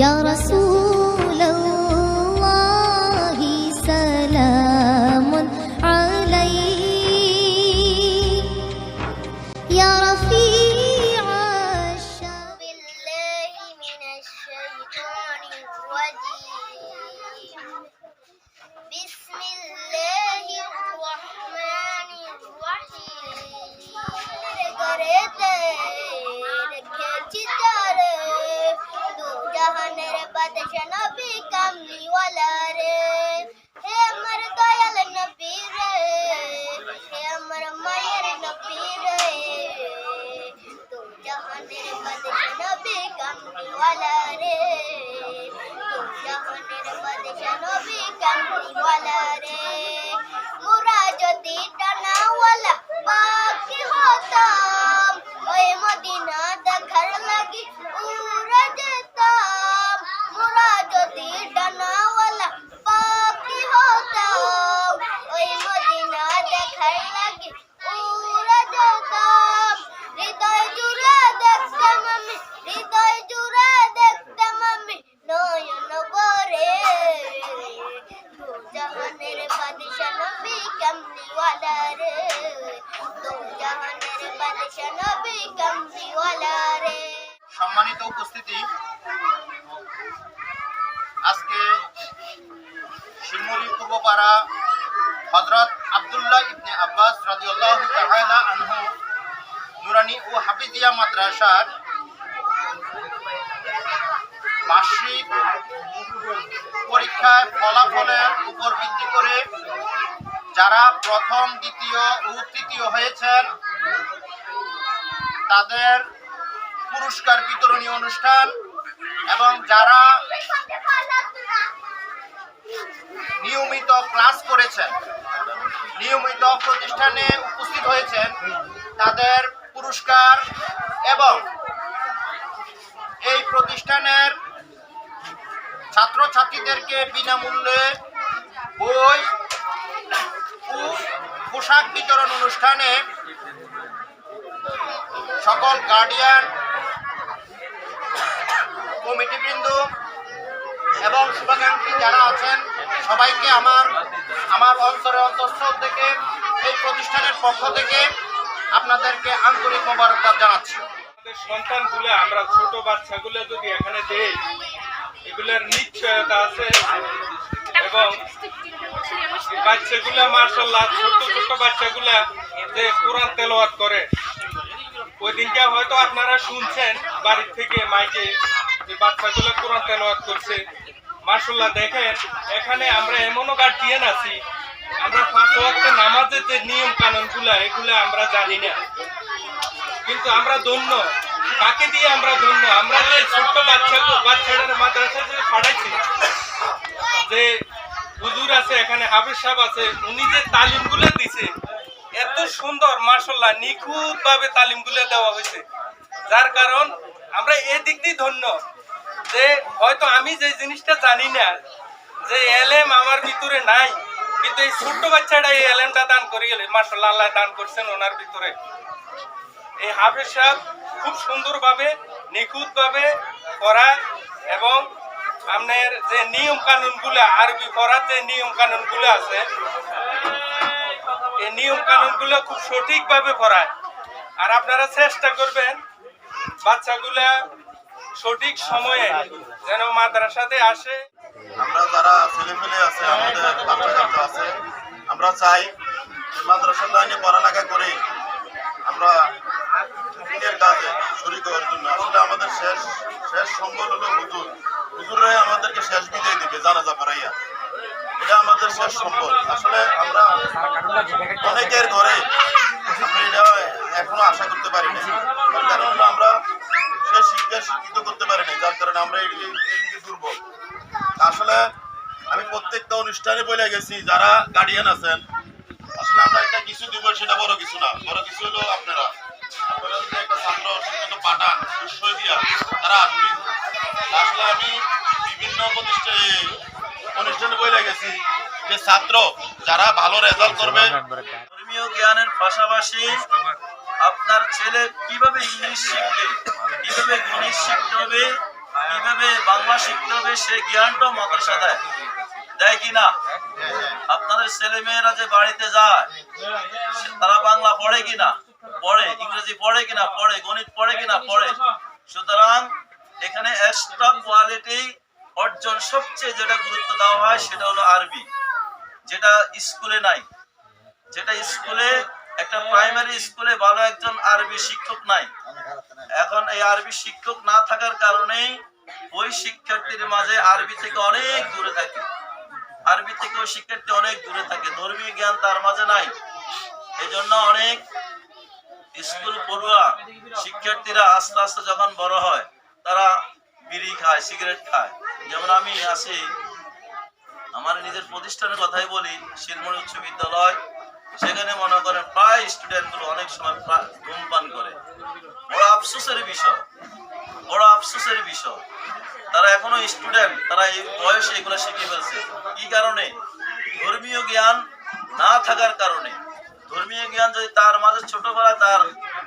يا رسول الله سلام عليك. يا رفيع الشام بالله من الشيطان الرجيم. بسم الله الرحمن الرحيم. জাহানের বাদশা নবী কামলিওয়ালা আনহু, নুরানি ও হাফিজিয়া মাদ্রাসার বার্ষিক পরীক্ষার ফলাফলের উপর ভিত্তি করে যারা প্রথম, দ্বিতীয় ও তৃতীয় হয়েছেন, তাদের পুরস্কার বিতরণী অনুষ্ঠান এবং যারা নিয়মিত ক্লাস করেছেন। নিয়মিত প্রতিষ্ঠানে উপস্থিত হয়েছেন। তাদের পুরস্কার এবং এই প্রতিষ্ঠানের ছাত্রছাত্রীদেরকে বিনামূল্যে বই পোশাক বিতরণ অনুষ্ঠানে সকল গার্ডিয়ান কমিটিবৃন্দ এবং শুভাকাঙ্ক্ষী যারা আছেন, সবাইকে আমার আমার অন্তরে অন্তঃস্থল থেকে, এই প্রতিষ্ঠানের পক্ষ থেকে আপনাদেরকে আন্তরিক মোবারকবাদ জানাচ্ছি। সন্তানগুলো, আমরা ছোট বাচ্চাগুলো যদি এখানে দেই, এগুলোর নিশ্চয়তা আছে। এবং বাচ্চাগুলা মার্শাল্লাহ ছোট ছোট বাচ্চাগুলা যে কোরআন তেলাওয়াত করে ওই দিনকে হয়তো আপনারা শুনছেন, বাড়ির থেকে মাইকে বাচ্চাগুলো কোরআন তেলাওয়াত করছে মার্শাল্লাহ দেখেন, এখানে আমরা এমনও গার্জিয়ান আছি, আমরা পাঁচ ওয়াক্ত নামাজের যে নিয়ম কানুনগুলা এগুলো আমরা জানি না। কিন্তু আমরা ধন্য, কাকে দিয়ে আমরা ধন্য? আমরা যে ছোট্ট বাচ্চা বাচ্চাদের মাদ্রাসা যে পাঠাইছি, যে হুজুর আছে, এখানে হাফিজ সাহেব আছে, উনি যে তালিমগুলো দিছে, এত সুন্দর মার্শাল্লাহ নিখুঁত ভাবে তালিমগুলো দেওয়া হয়েছে। যার কারণ, আমরা এদিক দিয়ে ধন্য। যে হয়তো আমি যে জিনিসটা জানি না, যে এলেম আমার ভিতরে নাই, কিন্তু এই ছোট্ট বাচ্চাটা এই এলেমটা দান করিয়ে মার্শাল্লাহ আল্লাহ দান করছেন ওনার ভিতরে। এই হাফেজ সাহেব খুব সুন্দরভাবে, নিখুঁতভাবে পড়ায় এবং আপনার যে নিয়ম কানুনগুলো, আরবি পড়ার যে নিয়ম কানুনগুলো আছে, এই নিয়ম কানুনগুলো খুব সঠিকভাবে পড়ায়। আর আপনারা চেষ্টা করবেন বাচ্চাগুলা সঠিক সময়ে যেন মাদ্রাসাতে আসে। আমরা যারা ছেলে পেলে আছে, আমাদের বাচ্চা আছে, আমরা চাই মাদ্রাসার লাইনে পড়ালেখা করে আমরা দিনের কাজে শরীর হওয়ার জন্য। আসলে আমাদের শেষ শেষ সম্বল হলো হুজুর। হুজুরাই আমাদেরকে শেষ বিদায় দিবে, জানাজা পড়াইয়া। এটা আমাদের শেষ সম্বল। আসলে আমরা অনেকের ঘরে এটা এখনও আশা করতে পারি না কারণ আমরা শিক্ষা শিক্ষিত করতে পারি যার কারণে আমরা এদিকে দুর্বল। আসলে আমি প্রত্যেকটা অনুষ্ঠানে বলে গেছি যারা গার্ডিয়ান আছেন আসলে আমরা একটা কিছু দিব সেটা বড় কিছু না। বড় কিছু হলো আপনারা। আপনারা যদি একটা ছাত্র শিক্ষিত পাঠান উৎসয় দিয়া তারা আসবে। আসলে আমি বিভিন্ন প্রতিষ্ঠানে অনুষ্ঠানে বলে গেছি যে ছাত্র যারা ভালো রেজাল্ট করবে ধর্মীয় জ্ঞানের পাশাপাশি আপনার ছেলে কীভাবে ইংলিশ শিখবে? কীভাবে গণিত শিখতে হবে? কীভাবে বাংলা শিখতে হবে? সে জ্ঞানটাও মাদ্রাসা দেয়। দেয় কি না? আপনাদের ছেলে মেয়েরা যে বাড়িতে যায়, তারা বাংলা পড়ে কিনা পড়ে। ইংরেজি পড়ে কিনা পড়ে। গণিত পড়ে কিনা পড়ে। সুতরাং এখানে এক্সট্রা কোয়ালিটি অর্জন সবচেয়ে যেটা গুরুত্ব দেওয়া হয় সেটা হলো আরবি, যেটা স্কুলে নাই। যেটা স্কুলে একটা প্রাইমারি স্কুলে ভালো একজন আরবি শিক্ষক নাই। এখন এই আরবি শিক্ষক না থাকার কারণেই ওই শিক্ষার্থীর মাঝে আরবি থেকে অনেক দূরে থাকে। আরবি থেকে ওই শিক্ষার্থী অনেক দূরে থাকে। ধর্মীয় জ্ঞান তার মাঝে নাই। এই জন্য অনেক স্কুল পড়ুয়া শিক্ষার্থীরা আস্তে আস্তে যখন বড় হয়, তারা বিড়ি খায়, সিগারেট খায়। যেমন আমি আছি। আমার নিজের প্রতিষ্ঠানের কথাই বলি শিলমণি উচ্চ বিদ্যালয় সেখানে মনে করেন প্রায় স্টুডেন্টগুলো অনেক সময় ধূমপান করে। বড় আফসোসের বিষয়। বড় আফসোসের বিষয়। তারা এখনও স্টুডেন্ট তারা এই বয়সে এগুলো শিখে ফেলছে। কি কারণে? ধর্মীয় জ্ঞান না থাকার কারণে। ধর্মীয় জ্ঞান যদি তার মাঝে ছোটবেলায় তার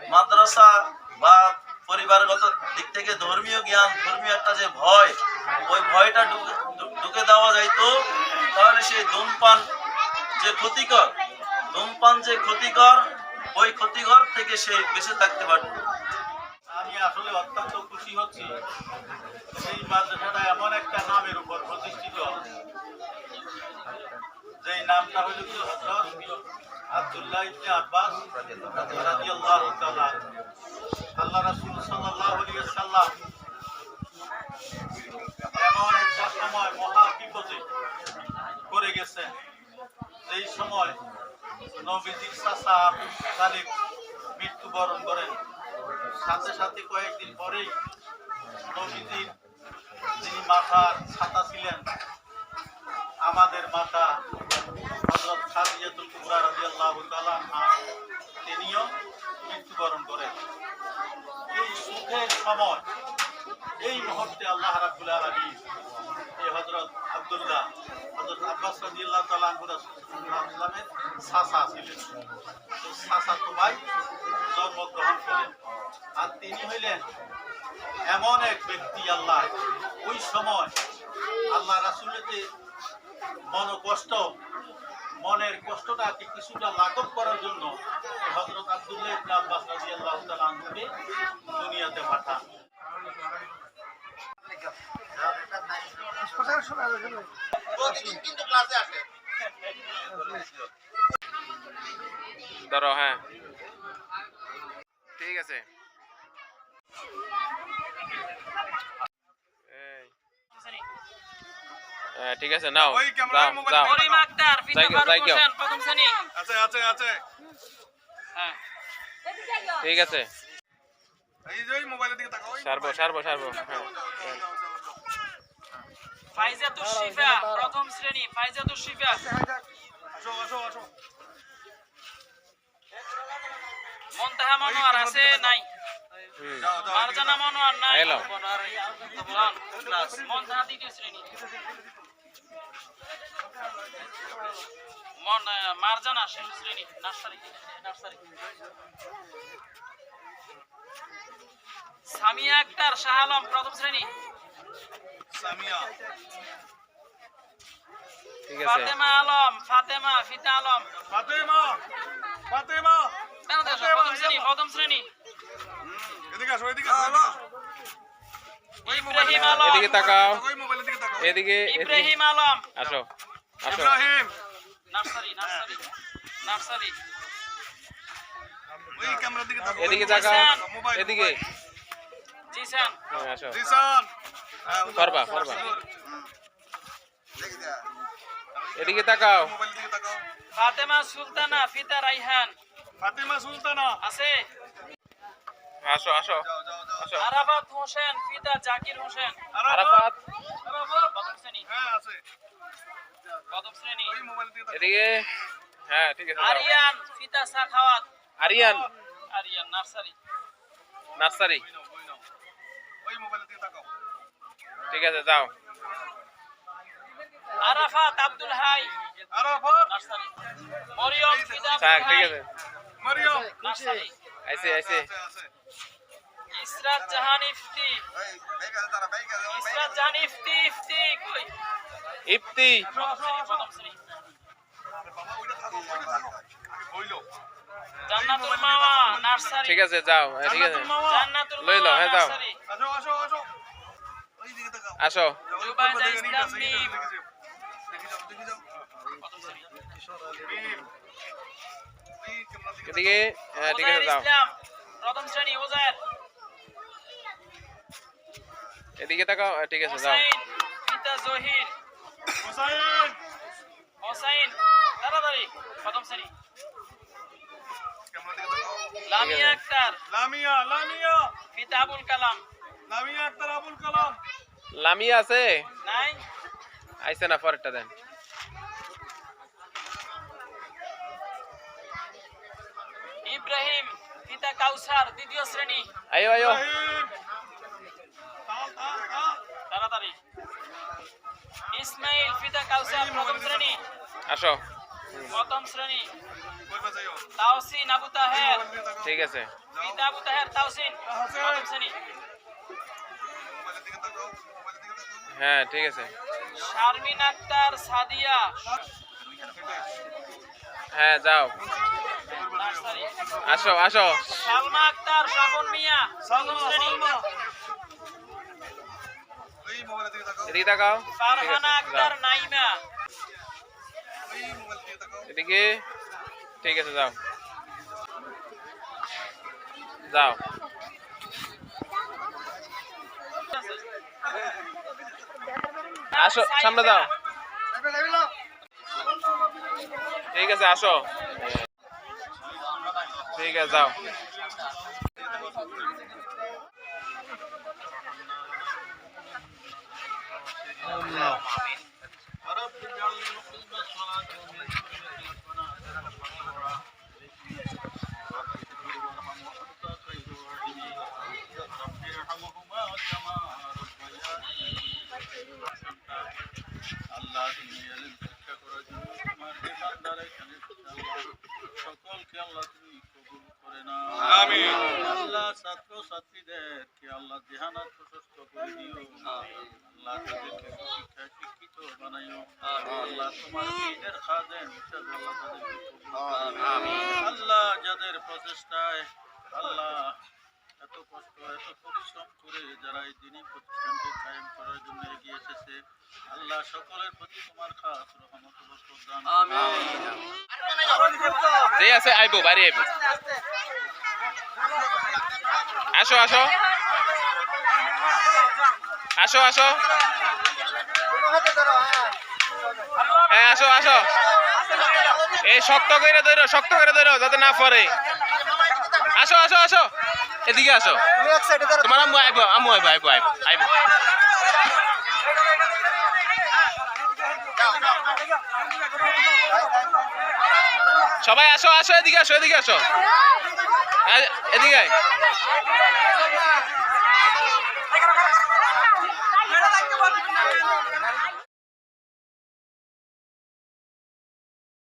মাদ্রাসা বা পরিবারগত দিক থেকে ধর্মীয় জ্ঞান, ধর্মীয় একটা যে ভয়, ওই ভয়টা ঢুকে দেওয়া যাইতো, তাহলে সেই ধূমপান যে ক্ষতিকর ধূমপান যে ক্ষতিকর, ওই ক্ষতিকর থেকে সে বেঁচে থাকতে পারত আমি আসলে অত্যন্ত খুশি হচ্ছি। সেই মাদ্রাসাটা এমন একটা নামের উপর প্রতিষ্ঠিত। যেই নামটা হইল কি হজরত আব্দুল্লাহ ইবনে আব্বাস রাদিয়াল্লাহু তাআলা আল্লাহ রাসূল সাল্লাল্লাহু আলাইহি ওয়াসাল্লাম এমন একটা সময় মহা বিপদে করে গেছেন। এই সময় নবীজির চাচা আবু তালিব মৃত্যুবরণ করেন। সাথে সাথে কয়েকদিন পরেই নবীজির যিনি মাথার ছাতা ছিলেন, আমাদের মাতা হযরত খাদিজাতুল কুবরা রাদিয়াল্লাহু আনহা, তিনিও মৃত্যুবরণ করেন। এই সুখের সময়, এই মুহূর্তে আল্লাহ রাব্বুল আলামিন এই হযরত আব্দুল্লাহ, হযরত আব্বাস রাদিয়াল্লাহু তাআলা আনহু রাসূলুল্লাহের ছিলেন। তো চাচা তো ভাই জন্মগ্রহণ করেন। আর তিনি হইলেন এমন এক ব্যক্তি আল্লাহ। ওই সময় আল্লাহ রাসুলেতে মন কষ্ট মনের কষ্টটাকে কিছুটা লাঘব করার জন্য হজরত আব্দুল্লাহ ইবনে আব্বাস রাদিয়াল্লাহু তাআলা দুনিয়াতে পাঠান প্রতিদিন কিন্তু ক্লাসে আসে ধরো হ্যাঁ ঠিক আছে এই। হ্যাঁ, ঠিক আছে নাও যাও ঠিক আছে এই যে ওই মোবাইলের দিকে তাকাও ওই সারবো সারবো সারবো হ্যাঁ ফাইজাতুর শিফা প্রথম শ্রেণি ফাইজাতুর শিফা। আসো আসো আসো। মন্তাহা মনোয়ার আছে নাই। মারজানা মনোয়ার নাই। এলো। মন্তাহা দ্বিতীয় শ্রেণি। মন মারজানা শেষ শ্রেণি নার্সারি নার্সারি। সামিয়া আক্তার শাহ আলম প্রথম শ্রেণি। ঠিক আছে। ফাতেমা আলম ফাতেমা ফিতা আলম। ফাতেমা ফাতেমা। প্রথম শ্রেণি প্রথম শ্রেণি। এদিকে আসো এদিকে আসো ইব্রাহিম আলম। এদিকে তাকাও ওই মোবাইলের দিকে তাকাও। এদিকে এদিকে। ইব্রাহিম আলম। আসো আসো। ইব্রাহিম। Nursery nursery nursery. ওই ক্যামেরার দিকে তাকাও এদিকে তাকাও। এদিকে জি হ্যাঁ, আসো। জিসান। করবা করবা এদিকে তাকাও। মোবাইলের দিকে তাকাও ফাতেমা সুলতানা ফিতা রাইহান। ফাতেমা সুলতানা। আছে? আসো আসো যাও যাও যাও আসো। আরাফাত হোসেন ফিতা জাকির হোসেন। আরাফাত। প্রথম শ্রেণি হ্যাঁ আছে। প্রথম শ্রেণি। ওই মোবাইলের দিকে তাকাও। এদিকে? হ্যাঁ ঠিক আছে আরিয়ান ফিতা সাখাওয়াত। আরিয়ান। আরিয়ান নার্সারি। নার্সারি। ওই মোবাইলের দিকে তাকাও। ঠিক আছে যাও। আরাফাত আব্দুল হাই। আরাফাত। মরিয়ম থাক ঠিক আছে। মারিয়াম। নার্সারি আইসে আইসে। আছে আছে ইসরাত জাহান ইফতি। ইসরাত জাহান ইফতি ইফতি কই? ইফতি। জান্নাতুল মাওয়া নার্সারি। ঠিক আছে যাও হ্যাঁ, ঠিক আছে। জান্নাতুল লই লও, হ্যাঁ, যাও। নার্সারি। আসো জুবাইদা মিম এদিকে হ্যাঁ ঠিক আছে যাও। প্রথম শ্রেণি ওজায়ের এদিকে তাকাও হ্যাঁ, ঠিক আছে যাও। পিতা জহির। হোসাইন তাড়াতাড়ি প্রথম শ্রেণি। লামিয়া আক্তার। লামিয়া লামিয়া। পিতা আবুল কালাম। লামিয়া আক্তার আবুল কালাম। লামিয়া আছে? নাই। আইসে না পরেরটা দেন। ইব্রাহিম পিতা কাউসার দ্বিতীয় শ্রেণি। আয়ো আয়ো। তাড়াতাড়ি। ইসমাইল পিতা কাউসার প্রথম শ্রেণি। আসো। প্রথম শ্রেণি। তাওসিন আবু তাহের। ঠিক আছে। পিতা আবু তাহের তাওসিন প্রথম শ্রেণি। হ্যাঁ ঠিক আছে। শারমিন আক্তার সাদিয়া। হ্যাঁ যাও। আসো আসো। সালমা আক্তার স্বপন মিয়া প্রথম শ্রেণি। এদিকে তাকাও। ফারহানা আক্তার নাইমা। এদিকে। ঠিক আছে যাও। যাও। আসো সামনে দাও। ঠিক আছে আসো। ঠিক আছে যাও। আল্লাহ দেহানাত প্রশস্ত করে দিও। আল্লাহ তাদেরকে শিক্ষা শিক্ষিত বানাইও আল্লাহ তোমার দিনের খাদেন হিসাবে আল্লাহ তাদেরকে কবুল করো। আল্লাহ যাদের প্রচেষ্টায় আল্লাহ এত কষ্ট এত পরিশ্রম করে যারা এই দিনই প্রতিষ্ঠানকে কায়েম করার জন্য এগিয়ে এসেছে। আল্লাহ সকলের প্রতি তোমার খাস রহমত ও বরকত দান করো। যে আছে আইবো বাড়ি আইবো। আসো আসো। আসো আসো। হ্যাঁ আসো আসো। এই শক্ত করে ধরো শক্ত করে ধরো যাতে না পড়ে। আসো আসো আসো। এদিকে আসো। তোমার আম্মু আইবো আম্মু আইবো আইবো আইবো আইবো। সবাই আসো আসো এদিকে আসো এদিকে আসো এদিকে।